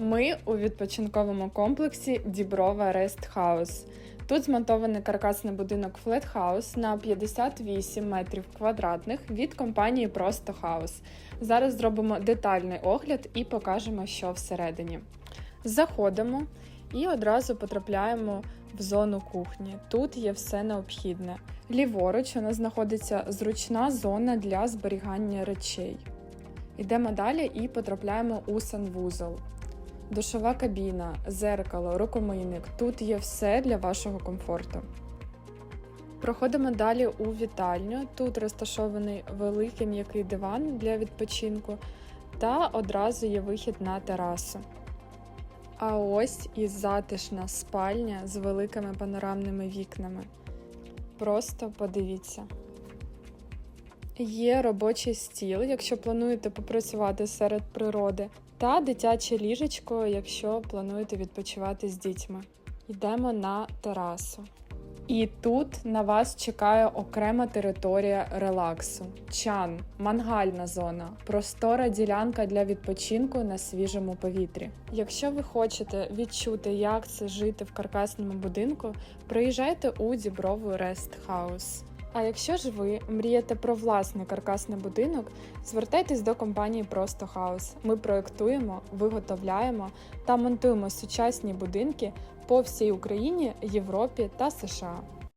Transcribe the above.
Ми у відпочинковому комплексі Діброва Рест Хаус. Тут змонтований каркасний будинок House на 58 метрів квадратних від компанії Просто Хаус. Зараз зробимо детальний огляд і покажемо, що всередині. Заходимо і одразу потрапляємо в зону кухні. Тут є все необхідне. Ліворуч у нас знаходиться зручна зона для зберігання речей. Йдемо далі і потрапляємо у санвузол. Душова кабіна, зеркало, рукомийник. Тут є все для вашого комфорту. Проходимо далі у вітальню. Тут розташований великий м'який диван для відпочинку, та одразу є вихід на терасу. А ось і затишна спальня з великими панорамними вікнами. Просто подивіться. Є робочий стіл, якщо плануєте попрацювати серед природи, та дитяче ліжечко, якщо плануєте відпочивати з дітьми. Йдемо на терасу. І тут на вас чекає окрема територія релаксу, чан, мангальна зона, простора ділянка для відпочинку на свіжому повітрі. Якщо ви хочете відчути, як це жити в каркасному будинку, приїжджайте у Діброву Рест Хаус. А якщо ж ви мрієте про власний каркасний будинок, звертайтесь до компанії Просто Хаус. Ми проектуємо, виготовляємо та монтуємо сучасні будинки по всій Україні, Європі та США.